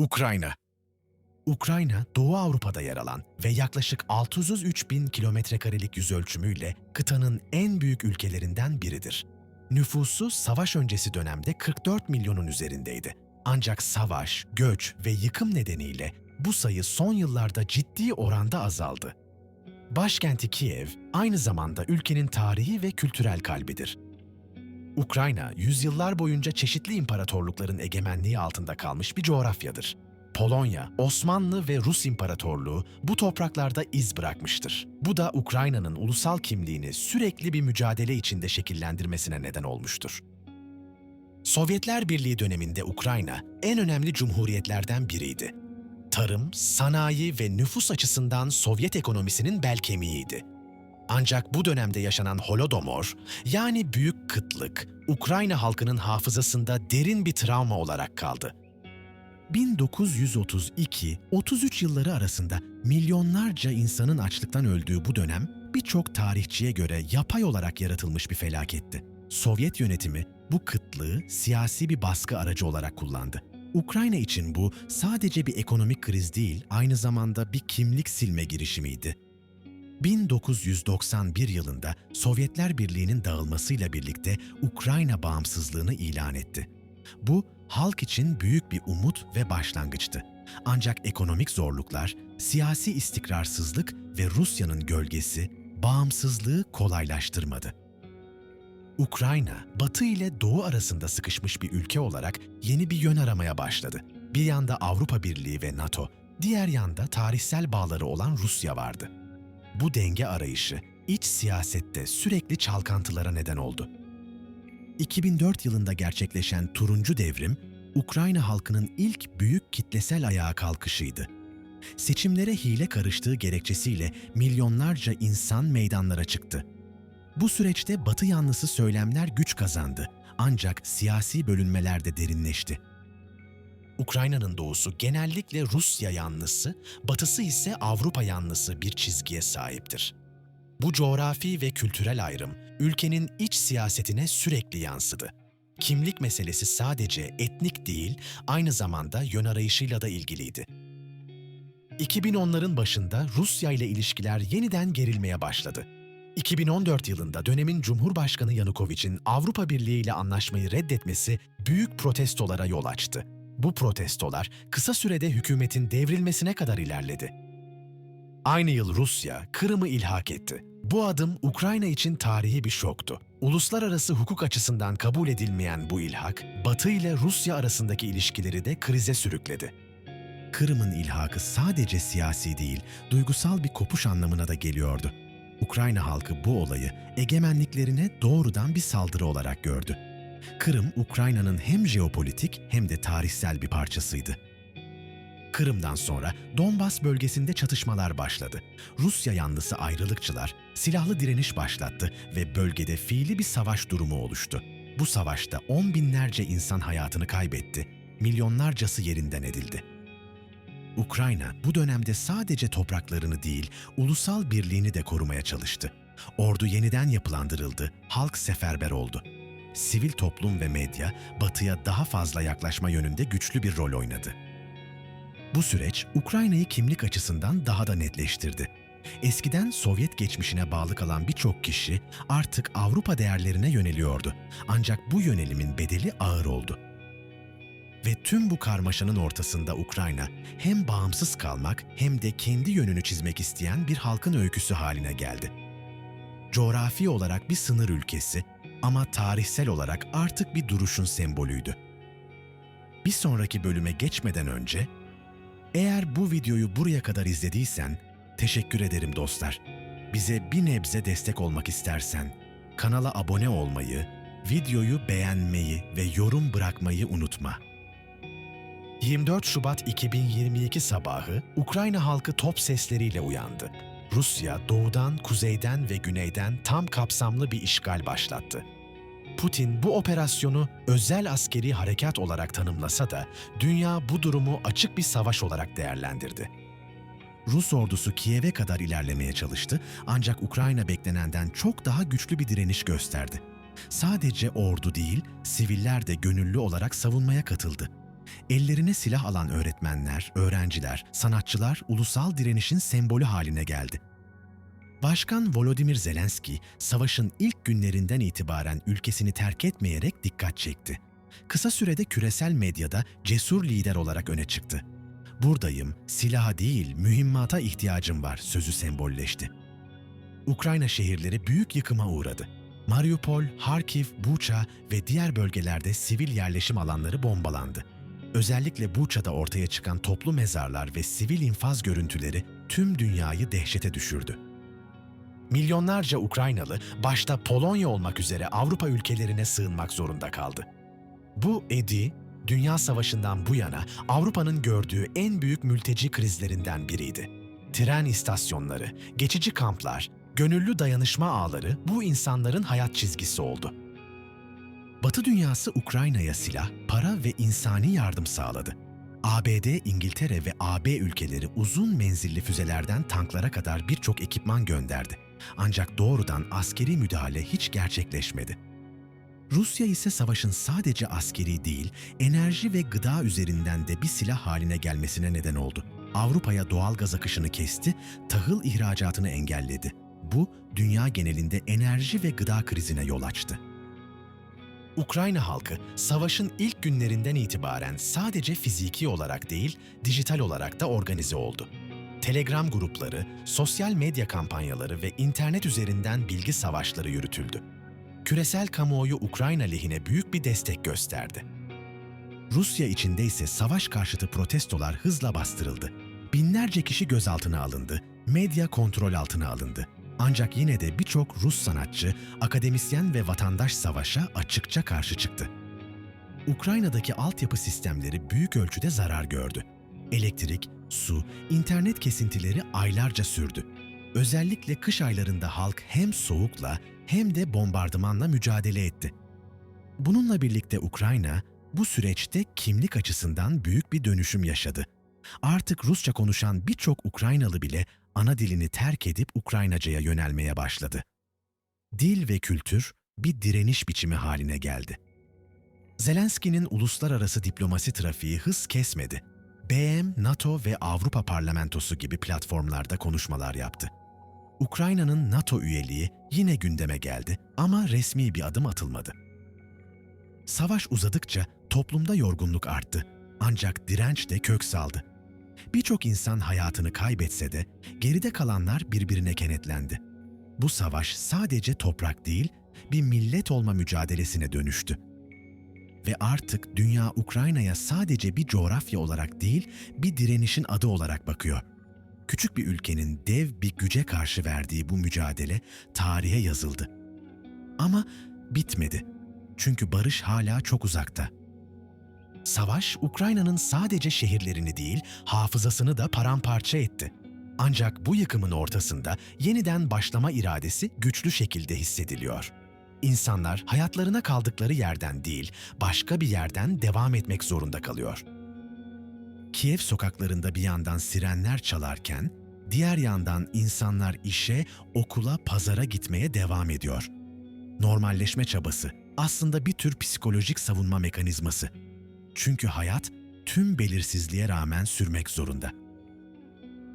Ukrayna Ukrayna, Doğu Avrupa'da yer alan ve yaklaşık 603 bin kilometre karelik yüz ölçümüyle kıtanın en büyük ülkelerinden biridir. Nüfusu savaş öncesi dönemde 44 milyonun üzerindeydi. Ancak savaş, göç ve yıkım nedeniyle bu sayı son yıllarda ciddi oranda azaldı. Başkenti Kiev aynı zamanda ülkenin tarihi ve kültürel kalbidir. Ukrayna, yüzyıllar boyunca çeşitli imparatorlukların egemenliği altında kalmış bir coğrafyadır. Polonya, Osmanlı ve Rus İmparatorluğu bu topraklarda iz bırakmıştır. Bu da Ukrayna'nın ulusal kimliğini sürekli bir mücadele içinde şekillendirmesine neden olmuştur. Sovyetler Birliği döneminde Ukrayna en önemli cumhuriyetlerden biriydi. Tarım, sanayi ve nüfus açısından Sovyet ekonomisinin bel kemiğiydi. Ancak bu dönemde yaşanan Holodomor, yani büyük kıtlık, Ukrayna halkının hafızasında derin bir travma olarak kaldı. 1932-33 yılları arasında milyonlarca insanın açlıktan öldüğü bu dönem birçok tarihçiye göre yapay olarak yaratılmış bir felaketti. Sovyet yönetimi bu kıtlığı siyasi bir baskı aracı olarak kullandı. Ukrayna için bu sadece bir ekonomik kriz değil, aynı zamanda bir kimlik silme girişimiydi. 1991 yılında Sovyetler Birliği'nin dağılmasıyla birlikte Ukrayna bağımsızlığını ilan etti. Bu halk için büyük bir umut ve başlangıçtı. Ancak ekonomik zorluklar, siyasi istikrarsızlık ve Rusya'nın gölgesi bağımsızlığı kolaylaştırmadı. Ukrayna, Batı ile Doğu arasında sıkışmış bir ülke olarak yeni bir yön aramaya başladı. Bir yanda Avrupa Birliği ve NATO, diğer yanda tarihsel bağları olan Rusya vardı. Bu denge arayışı iç siyasette sürekli çalkantılara neden oldu. 2004 yılında gerçekleşen Turuncu Devrim, Ukrayna halkının ilk büyük kitlesel ayağa kalkışıydı. Seçimlere hile karıştığı gerekçesiyle milyonlarca insan meydanlara çıktı. Bu süreçte Batı yanlısı söylemler güç kazandı ancak siyasi bölünmeler de derinleşti. Ukrayna'nın doğusu genellikle Rusya yanlısı, batısı ise Avrupa yanlısı bir çizgiye sahiptir. Bu coğrafi ve kültürel ayrım ülkenin iç siyasetine sürekli yansıdı. Kimlik meselesi sadece etnik değil, aynı zamanda yön arayışıyla da ilgiliydi. 2010'ların başında Rusya ile ilişkiler yeniden gerilmeye başladı. 2014 yılında dönemin Cumhurbaşkanı Yanukovic'in Avrupa Birliği ile anlaşmayı reddetmesi büyük protestolara yol açtı. Bu protestolar kısa sürede hükümetin devrilmesine kadar ilerledi. Aynı yıl Rusya Kırım'ı ilhak etti. Bu adım Ukrayna için tarihi bir şoktu. Uluslararası hukuk açısından kabul edilmeyen bu ilhak, Batı ile Rusya arasındaki ilişkileri de krize sürükledi. Kırım'ın ilhakı sadece siyasi değil, duygusal bir kopuş anlamına da geliyordu. Ukrayna halkı bu olayı egemenliklerine doğrudan bir saldırı olarak gördü. Kırım, Ukrayna'nın hem jeopolitik hem de tarihsel bir parçasıydı. Kırım'dan sonra Donbas bölgesinde çatışmalar başladı. Rusya yanlısı ayrılıkçılar silahlı direniş başlattı ve bölgede fiili bir savaş durumu oluştu. Bu savaşta on binlerce insan hayatını kaybetti, milyonlarcası yerinden edildi. Ukrayna bu dönemde sadece topraklarını değil, ulusal birliğini de korumaya çalıştı. Ordu yeniden yapılandırıldı, halk seferber oldu. Sivil toplum ve medya batıya daha fazla yaklaşma yönünde güçlü bir rol oynadı. Bu süreç Ukrayna'yı kimlik açısından daha da netleştirdi. Eskiden Sovyet geçmişine bağlı kalan birçok kişi artık Avrupa değerlerine yöneliyordu. Ancak bu yönelimin bedeli ağır oldu. Ve tüm bu karmaşanın ortasında Ukrayna hem bağımsız kalmak hem de kendi yönünü çizmek isteyen bir halkın öyküsü haline geldi. Coğrafi olarak bir sınır ülkesi ama tarihsel olarak artık bir duruşun sembolüydü. Bir sonraki bölüme geçmeden önce eğer bu videoyu buraya kadar izlediysen teşekkür ederim dostlar. Bize bir nebze destek olmak istersen kanala abone olmayı, videoyu beğenmeyi ve yorum bırakmayı unutma. 24 Şubat 2022 sabahı Ukrayna halkı top sesleriyle uyandı. Rusya doğudan, kuzeyden ve güneyden tam kapsamlı bir işgal başlattı. Putin bu operasyonu özel askeri harekat olarak tanımlasa da dünya bu durumu açık bir savaş olarak değerlendirdi. Rus ordusu Kiev'e kadar ilerlemeye çalıştı ancak Ukrayna beklenenden çok daha güçlü bir direniş gösterdi. Sadece ordu değil, siviller de gönüllü olarak savunmaya katıldı. Ellerine silah alan öğretmenler, öğrenciler, sanatçılar ulusal direnişin sembolü haline geldi. Başkan Volodymyr Zelenski, savaşın ilk günlerinden itibaren ülkesini terk etmeyerek dikkat çekti. Kısa sürede küresel medyada cesur lider olarak öne çıktı. Buradayım, silaha değil mühimmata ihtiyacım var sözü sembolleşti. Ukrayna şehirleri büyük yıkıma uğradı. Mariupol, Harkiv, Buça ve diğer bölgelerde sivil yerleşim alanları bombalandı. Özellikle Buça'da ortaya çıkan toplu mezarlar ve sivil infaz görüntüleri tüm dünyayı dehşete düşürdü. Milyonlarca Ukraynalı başta Polonya olmak üzere Avrupa ülkelerine sığınmak zorunda kaldı. Bu Edi, Dünya Savaşı'ndan bu yana Avrupa'nın gördüğü en büyük mülteci krizlerinden biriydi. Tren istasyonları, geçici kamplar, gönüllü dayanışma ağları bu insanların hayat çizgisi oldu. Batı dünyası Ukrayna'ya silah, para ve insani yardım sağladı. ABD, İngiltere ve AB ülkeleri uzun menzilli füzelerden tanklara kadar birçok ekipman gönderdi. Ancak doğrudan askeri müdahale hiç gerçekleşmedi. Rusya ise savaşın sadece askeri değil, enerji ve gıda üzerinden de bir silah haline gelmesine neden oldu. Avrupa'ya doğal gaz akışını kesti, tahıl ihracatını engelledi. Bu, dünya genelinde enerji ve gıda krizine yol açtı. Ukrayna halkı savaşın ilk günlerinden itibaren sadece fiziki olarak değil, dijital olarak da organize oldu. Telegram grupları, sosyal medya kampanyaları ve internet üzerinden bilgi savaşları yürütüldü. Küresel kamuoyu Ukrayna lehine büyük bir destek gösterdi. Rusya içinde ise savaş karşıtı protestolar hızla bastırıldı. Binlerce kişi gözaltına alındı, medya kontrol altına alındı. Ancak yine de birçok Rus sanatçı, akademisyen ve vatandaş savaşa açıkça karşı çıktı. Ukrayna'daki altyapı sistemleri büyük ölçüde zarar gördü. Elektrik, su, internet kesintileri aylarca sürdü. Özellikle kış aylarında halk hem soğukla hem de bombardımanla mücadele etti. Bununla birlikte Ukrayna bu süreçte kimlik açısından büyük bir dönüşüm yaşadı. Artık Rusça konuşan birçok Ukraynalı bile ana dilini terk edip Ukraynacaya yönelmeye başladı. Dil ve kültür bir direniş biçimi haline geldi. Zelenski'nin uluslararası diplomasi trafiği hız kesmedi. BM, NATO ve Avrupa Parlamentosu gibi platformlarda konuşmalar yaptı. Ukrayna'nın NATO üyeliği yine gündeme geldi ama resmi bir adım atılmadı. Savaş uzadıkça toplumda yorgunluk arttı ancak direnç de kök saldı. Birçok insan hayatını kaybetse de geride kalanlar birbirine kenetlendi. Bu savaş sadece toprak değil, bir millet olma mücadelesine dönüştü. Ve artık dünya Ukrayna'ya sadece bir coğrafya olarak değil, bir direnişin adı olarak bakıyor. Küçük bir ülkenin dev bir güce karşı verdiği bu mücadele tarihe yazıldı. Ama bitmedi. Çünkü barış hala çok uzakta. Savaş, Ukrayna'nın sadece şehirlerini değil, hafızasını da paramparça etti. Ancak bu yıkımın ortasında yeniden başlama iradesi güçlü şekilde hissediliyor. İnsanlar hayatlarına kaldıkları yerden değil, başka bir yerden devam etmek zorunda kalıyor. Kiev sokaklarında bir yandan sirenler çalarken, diğer yandan insanlar işe, okula, pazara gitmeye devam ediyor. Normalleşme çabası aslında bir tür psikolojik savunma mekanizması. Çünkü hayat tüm belirsizliğe rağmen sürmek zorunda.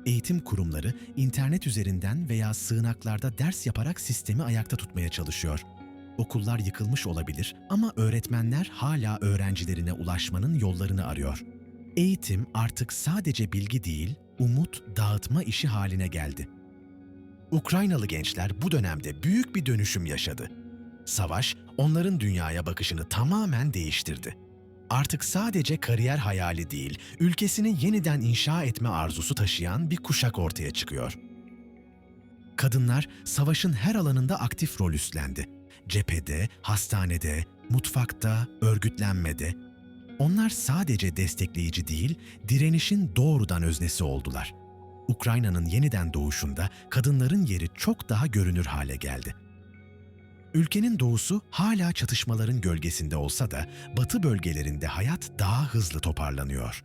Eğitim kurumları internet üzerinden veya sığınaklarda ders yaparak sistemi ayakta tutmaya çalışıyor. Okullar yıkılmış olabilir ama öğretmenler hala öğrencilerine ulaşmanın yollarını arıyor. Eğitim artık sadece bilgi değil, umut dağıtma işi haline geldi. Ukraynalı gençler bu dönemde büyük bir dönüşüm yaşadı. Savaş onların dünyaya bakışını tamamen değiştirdi. Artık sadece kariyer hayali değil, ülkesini yeniden inşa etme arzusu taşıyan bir kuşak ortaya çıkıyor. Kadınlar savaşın her alanında aktif rol üstlendi. Cephede, hastanede, mutfakta, örgütlenmede. Onlar sadece destekleyici değil, direnişin doğrudan öznesi oldular. Ukrayna'nın yeniden doğuşunda kadınların yeri çok daha görünür hale geldi. Ülkenin doğusu hala çatışmaların gölgesinde olsa da batı bölgelerinde hayat daha hızlı toparlanıyor.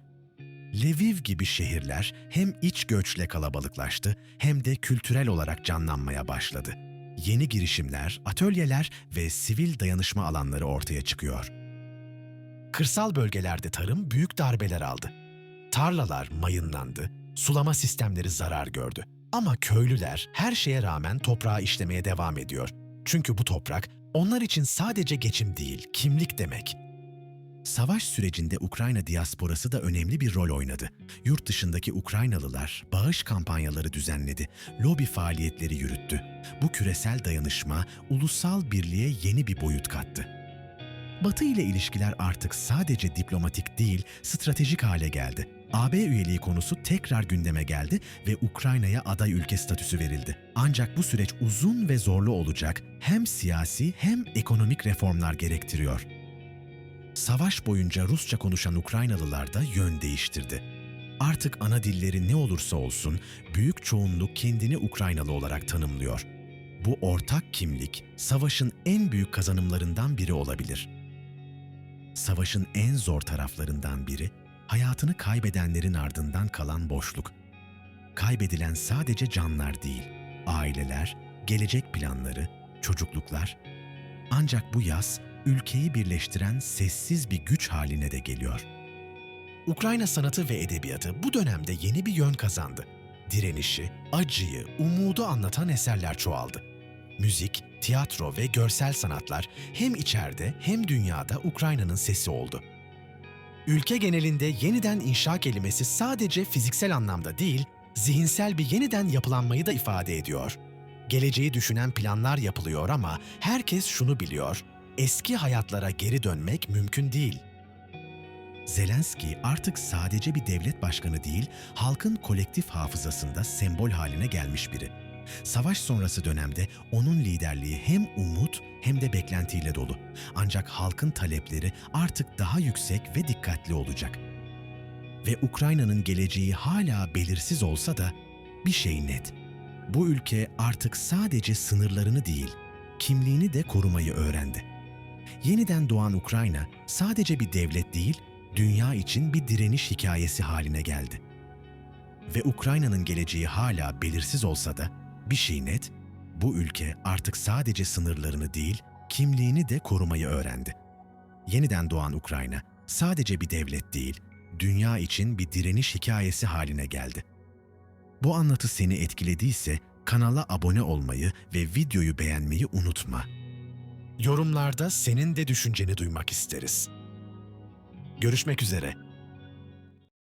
Lviv gibi şehirler hem iç göçle kalabalıklaştı hem de kültürel olarak canlanmaya başladı. Yeni girişimler, atölyeler ve sivil dayanışma alanları ortaya çıkıyor. Kırsal bölgelerde tarım büyük darbeler aldı. Tarlalar mayınlandı, sulama sistemleri zarar gördü. Ama köylüler her şeye rağmen toprağı işlemeye devam ediyor. Çünkü bu toprak onlar için sadece geçim değil, kimlik demek. Savaş sürecinde Ukrayna diasporası da önemli bir rol oynadı. Yurt dışındaki Ukraynalılar bağış kampanyaları düzenledi, lobi faaliyetleri yürüttü. Bu küresel dayanışma ulusal birliğe yeni bir boyut kattı. Batı ile ilişkiler artık sadece diplomatik değil, stratejik hale geldi. AB üyeliği konusu tekrar gündeme geldi ve Ukrayna'ya aday ülke statüsü verildi. Ancak bu süreç uzun ve zorlu olacak, hem siyasi hem ekonomik reformlar gerektiriyor. Savaş boyunca Rusça konuşan Ukraynalılar da yön değiştirdi. Artık ana dilleri ne olursa olsun büyük çoğunluk kendini Ukraynalı olarak tanımlıyor. Bu ortak kimlik savaşın en büyük kazanımlarından biri olabilir. Savaşın en zor taraflarından biri hayatını kaybedenlerin ardından kalan boşluk. Kaybedilen sadece canlar değil, aileler, gelecek planları, çocukluklar. Ancak bu yaz ülkeyi birleştiren sessiz bir güç haline de geliyor. Ukrayna sanatı ve edebiyatı bu dönemde yeni bir yön kazandı. Direnişi, acıyı, umudu anlatan eserler çoğaldı. Müzik, tiyatro ve görsel sanatlar hem içeride hem dünyada Ukrayna'nın sesi oldu. Ülke genelinde yeniden inşa kelimesi sadece fiziksel anlamda değil, zihinsel bir yeniden yapılanmayı da ifade ediyor. Geleceği düşünen planlar yapılıyor ama herkes şunu biliyor, eski hayatlara geri dönmek mümkün değil. Zelenski artık sadece bir devlet başkanı değil, halkın kolektif hafızasında sembol haline gelmiş biri. Savaş sonrası dönemde onun liderliği hem umut hem de beklentiyle dolu. Ancak halkın talepleri artık daha yüksek ve dikkatli olacak. Ve Ukrayna'nın geleceği hala belirsiz olsa da bir şey net. Bu ülke artık sadece sınırlarını değil, kimliğini de korumayı öğrendi. Yeniden doğan Ukrayna sadece bir devlet değil, dünya için bir direniş hikayesi haline geldi. Ve Ukrayna'nın geleceği hala belirsiz olsa da bir şey net, bu ülke artık sadece sınırlarını değil, kimliğini de korumayı öğrendi. Yeniden doğan Ukrayna sadece bir devlet değil, dünya için bir direniş hikayesi haline geldi. Bu anlatı seni etkilediyse kanala abone olmayı ve videoyu beğenmeyi unutma. Yorumlarda senin de düşünceni duymak isteriz. Görüşmek üzere.